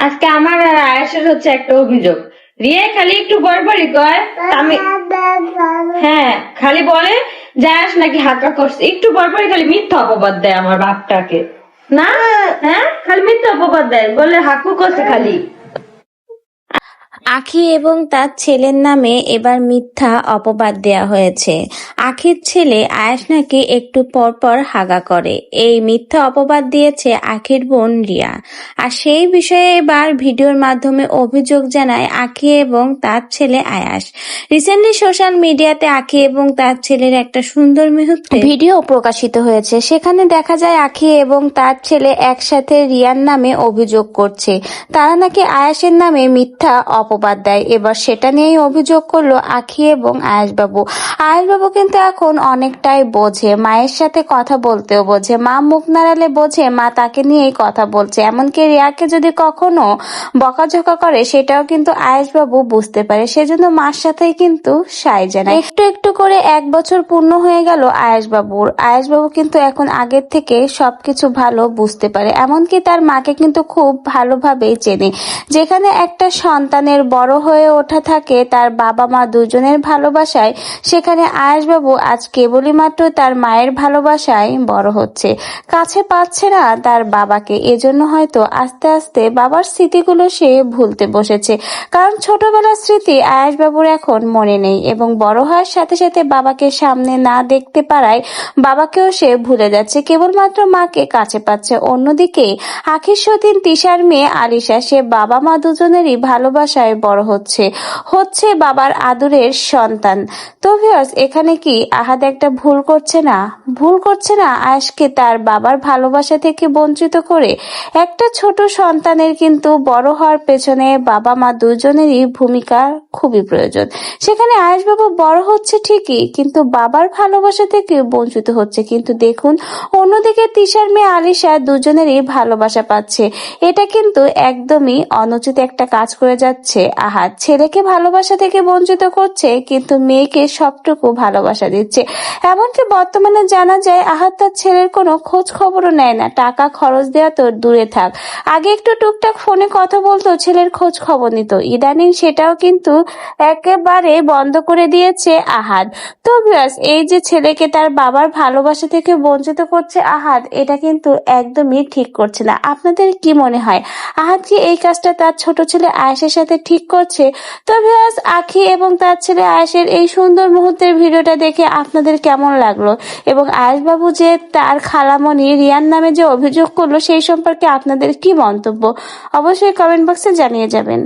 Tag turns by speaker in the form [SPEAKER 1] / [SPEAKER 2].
[SPEAKER 1] আজকে আমার আর আয়েশের হচ্ছে একটা অভিযোগ। রিয়া খালি একটু গড়বড়ি কয় আমি হ্যাঁ খালি বলে যাস নাকি হাকা করছে। একটু গড়বড়ি খালি মিথ্যা অপবাদ দেয় আমার বাপটাকে। না? হ্যাঁ। খালি মিথ্যা অপবাদ দেয় বলে হাকু করছে খালি।
[SPEAKER 2] আখি এবং তার ছেলের নামে এবার মিথ্যা অপবাদ দেয়া হয়েছে। আখির ছেলে আয়াস নাকি একটু পর পর হাগা করে। এই মিথ্যা অপবাদ দিয়েছে আখির বোন রিয়া। আর সেই বিষয়ে এবার ভিডিওর মাধ্যমে অভিযোগ জানায় আখি এবং তার ছেলে আয়াস। রিসেন্টলি সোশ্যাল মিডিয়াতে আখি এবং তার ছেলের একটা সুন্দর মুহূর্তে ভিডিও প্রকাশিত হয়েছে। সেখানে দেখা যায় আখি এবং তার ছেলে একসাথে রিয়ার নামে অভিযোগ করছে। তারা নাকি আয়াসের নামে মিথ্যা অপবাদ দেয়। এবার সেটা নিয়েই অভিযোগ করল আখি এবং আয়াসবাবু আয়াসবাবু কিন্তু এখন অনেকটাই বোঝে, মায়ের সাথে কথা বলতেও বোঝে, মা মুখ নাড়ালে বোঝে, মা তাকে নিয়েই কথা বলছে। এমনকি রিয়াকে যদি কখনো বকাঝকা করে, সেটাও কিন্তু আয়াসবাবু বুঝতে পারে। সেজন্য মার সাথেই কিন্তু সাই জানায়। একটু একটু করে এক বছর পূর্ণ হয়ে গেল আয়াসবাবুর আয়াসবাবু কিন্তু এখন আগের থেকে সবকিছু ভালো বুঝতে পারে। এমনকি তার মাকে কিন্তু খুব ভালোভাবেই চেনে। যেখানে একটা সন্তানের বড় হয়ে ওঠা থাকে তার বাবা মা দুজনের ভালোবাসায়, সেখানে আয়াসবাবু আজ কেবলই মাত্র তার মায়ের ভালোবাসায় বড় হচ্ছে। কাছে পাচ্ছে না তার বাবাকে, এজন্য হয়তো আস্তে আস্তে বাবার স্মৃতিগুলো সে ভুলতে বসেছে। কারণ ছোটবেলার স্মৃতি আয়াসবাবুর এখন মনে নেই এবং বড় হওয়ার সাথে সাথে বাবাকে সামনে না দেখতে পারায় বাবাকেও সে ভুলে যাচ্ছে। কেবলমাত্র মাকে কাছে পাচ্ছে। অন্যদিকে আখির সতীন তিশার মেয়ে আলিশা, সে বাবা মা দুজনেরই ভালোবাসায় বড় হচ্ছে। হচ্ছে বাবার আদরের সন্তান। তো ভিউয়ার্স এখানে কি আহাদ একটা ভুল করছে না? ভুল করছে না আয়াসকে তার বাবার ভালোবাসা থেকে বঞ্চিত করে? একটা ছোট সন্তানের কিন্তু বড় হওয়ার পেছনে বাবা মা দুজনেরই ভূমিকা খুবই প্রয়োজন। সেখানে আয়াসবাবু বড় হচ্ছে ঠিকই, কিন্তু বাবার ভালোবাসা থেকে বঞ্চিত হচ্ছে। কিন্তু দেখুন, অন্যদিকে তিশার মেয়ে আলিশা দুজনেরই ভালোবাসা পাচ্ছে। এটা কিন্তু একদমই অনুচিত একটা কাজ করে যাচ্ছে। আহাত ছেলেকে ভালোবাসা থেকে বঞ্চিত করছে, কিন্তু মেয়েকে সবটুকু ভালোবাসা দিচ্ছে। এমনকি বর্তমানে জানা যায় আহাত তার ছেলের কোনো খোঁজ খবরও নেয় না। টাকা, খরচ দেওয়া তো দূরে থাক। আগে একটু টুকটাক ফোনে কথা বলতো, ছেলের খোঁজ খবর নিত। ইদানিং সেটাও কিন্তু একেবারে বন্ধ করে দিয়েছে আহাদ। তো ভিউয়ার্স, এই যে ছেলেকে তার বাবার ভালোবাসা থেকে বঞ্চিত করছে আহাদ, এটা কিন্তু একদমই ঠিক করছে না। আপনাদের কি মনে হয়? আহাদ কি এই কাজটা তার ছোট ছেলে আয়েশের সাথে ঠিক করছে। তো ভিউয়ার্স আখি এবং তার ছেলে আয়েশের এই সুন্দর মুহূর্তের ভিডিওটা দেখে আপনাদের কেমন লাগল? এবং আয়েশ বাবু যে তার খালামণি রিয়ান নামে যে অভিযোগ করল, সেই সম্পর্কে আপনাদের কি মন্তব্য? অবশ্যই কমেন্ট বক্সে জানিয়ে যাবেন।